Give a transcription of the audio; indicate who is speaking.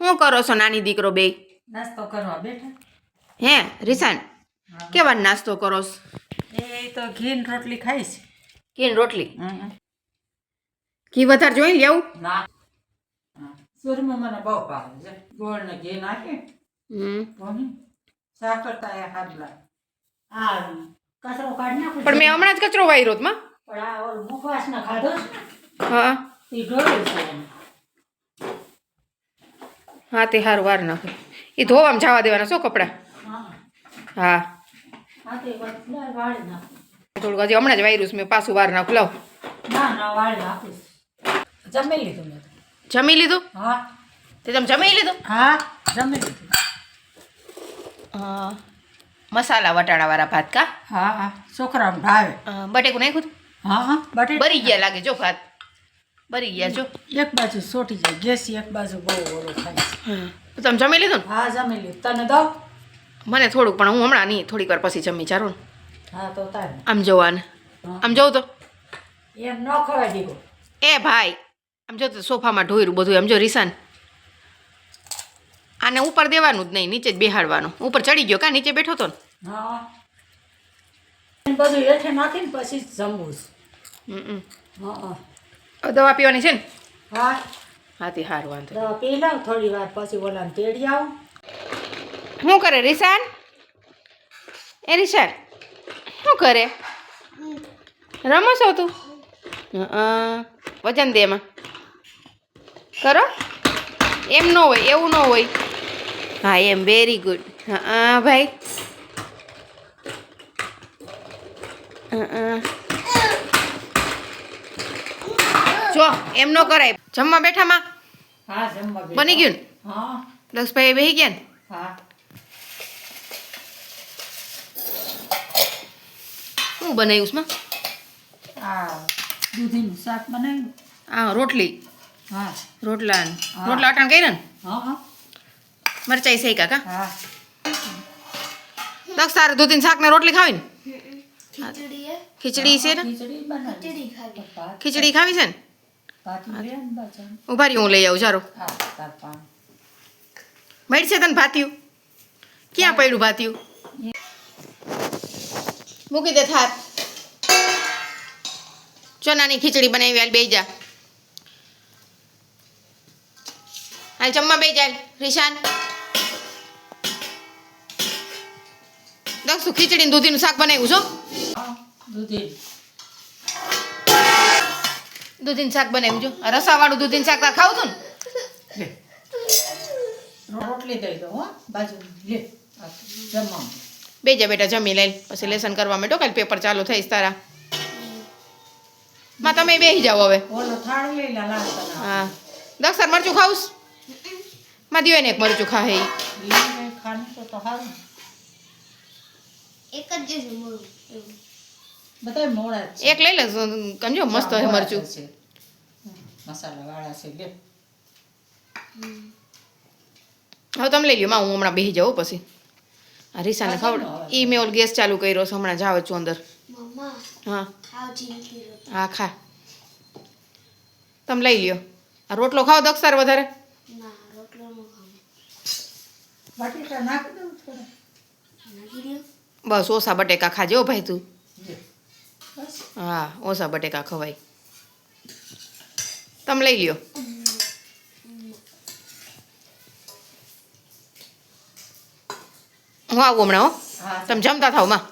Speaker 1: શું કરો છો નાની દીકરો બે
Speaker 2: નાસ્તો કરવા બેઠા.
Speaker 1: હે રિસાન. કેવા નાસ્તો કરો છો?
Speaker 2: એ તો ઘીન રોટલી ખાઈશ
Speaker 1: ઘીન રોટલી? ઘી વધારે જોઈ લેવું?
Speaker 2: ના. સુરમાં મને બહુ ભાવે છે. ગોળ ને ઘી નાખે.
Speaker 1: હમ.
Speaker 2: સાકર તા એ હાથ લાગે આ કચરો કાઢ નાખું
Speaker 1: પણ મેં હમણાં જ કચરો વાયરો માં.
Speaker 2: પણ આ ઓલો મુખવાસ ના ખાધો છે
Speaker 1: હા.
Speaker 2: એ ઢોળ્યું છે.
Speaker 1: હા તે સારું વાર નાખે. એ ધોવામાં જવા દેવાના શું કપડાં?
Speaker 2: હા.
Speaker 1: થોડુંક હજી હમણાં જ વાયરું છે મેં પાછું વાર નાખું. લાવ.
Speaker 2: ના ના જમી લીધું
Speaker 1: જમી લીધું?
Speaker 2: હા.
Speaker 1: તે તમે જમી લીધું?
Speaker 2: હા જમી લીધું.
Speaker 1: હા મસાલા વટાણાવાળા ભાત કા?
Speaker 2: હા હા. છોકરાને ભાવે.
Speaker 1: બટેકું નાખ્યું
Speaker 2: હા હા બટેટા
Speaker 1: બરી ગયા લાગે જો ભાત. બરી ગયા જો.
Speaker 2: એક બાજુ સોટી જાય ગેસ એક બાજુ બહુ ઓલો થાય
Speaker 1: તમે જમી લીધું ને?
Speaker 2: હા જમી લીધું. તને દો
Speaker 1: મને થોડુંક પણ હું હમણાં નહીં થોડીક વાર પછી જમી ચાલો ને.
Speaker 2: હા તો તારે.
Speaker 1: આમ જોવાને. આમ જોઉં તો.
Speaker 2: એમ ન ખવાય દીકરો.
Speaker 1: એ ભાઈ આમ જો સોફામાં ઢોયરું બધું એમ જો રીસાન. આને ઉપર દેવાનું જ નહીં નીચે જ બેહાડવાનું. ઉપર ચડી ગયો કા નીચે બેઠો તો ને?
Speaker 2: હા. બધું હેઠે નાખીને પછી જમવું છે.
Speaker 1: હમ.
Speaker 2: હા.
Speaker 1: દવા પીવાની છે ને?
Speaker 2: હા.
Speaker 1: હા તે હારું વાંધો.
Speaker 2: દવા પી લઉં થોડી વાર પછી ઓલાને તેડી આવું.
Speaker 1: શું કરે રિશાન એ રિશાન શું કરે? રમો છો તું? હં, વજન દે એમાં. કરો. એમ ન હોય એવું ન હોય. હા એમ વેરી ગુડ હા ભાઈ. હં, જો એમ ન કરાય. જમવા બેઠામાં
Speaker 2: હા જમવા
Speaker 1: બની ગયું ને?
Speaker 2: હા.
Speaker 1: દક્ષભાઈ બેસી ગયા ને?
Speaker 2: હા.
Speaker 1: શું બનાવ્યું છે
Speaker 2: આ દૂધીનું શાક બનાવ્યું.
Speaker 1: આ રોટલી.
Speaker 2: હા.
Speaker 1: રોટલા રોટલા અટાણ કર્યા ને?
Speaker 2: હા હા.
Speaker 1: મરચાઈ શેકા કા?
Speaker 2: હા.
Speaker 1: દક્ષ તારે દૂધીને શાક ને રોટલી ખાવી ને? ખીચડી છે ને?
Speaker 2: ખીચડી
Speaker 1: ખાવી છે ને. ઊભા રહી હું લઈ આવું ચાલો.
Speaker 2: મળી
Speaker 1: છે તને ભાતિયું? ક્યાં પડ્યું ભાતિયું? મૂકી દે થાત ચોનાની ખીચડી બનાવી હાલ બે જા. હાલ જમવા બેસી જાય રિશાન. દક્ષ ખીચડી ને દૂધીનું શાક બનાવ્યું છો
Speaker 2: દૂધી
Speaker 1: દૂધીનું શાક બનાવ્યું છો આ રસાવાળું દૂધીન શાક તાર ખાવું છું ને?
Speaker 2: રોટલી દઈ દો હો. બાજુ લે. જમવા
Speaker 1: બે જા બેટા જમી લઈ પછી લેસન કરવા માંડો. કાલે પેપર ચાલુ થઈશ તારા. માં તમે બેસી જાઓ હવે. હા. દક્ષર મરચું ખાવું માં દિવાય ને એક મરચું ખા હે.
Speaker 3: એક જ
Speaker 2: છે.
Speaker 1: એક લઈ લે કંજો મસ્ત
Speaker 2: હોય
Speaker 1: મરચું.
Speaker 2: મસાલા વાળા છે લે
Speaker 1: હવે તમે લઈ લ્યો માં હું હમણાં બેસી જાઉં પછી. આ રીસાને ખવડો ઈ મેં ઓલ ગેસ ચાલુ કર્યો છે હમણાં જાવ છું અંદર. હા.
Speaker 3: ખાવ
Speaker 1: હા ખા. તમે લઈ લ્યો. આ રોટલો ખાઓ દક્ષાર વધારે.
Speaker 3: ના રોટલો નો ખાવું.
Speaker 2: બટેટા નાખી દઉં થોડા.
Speaker 3: નાખી દો.
Speaker 1: બસ ઓછા બટેકા ખાજો ભાઈ તું. હા ઓછા બટેકા ખવાય. તમે લઈ લ્યો. હું આવું હમણાં હો. તમે જમતા થાવમાં.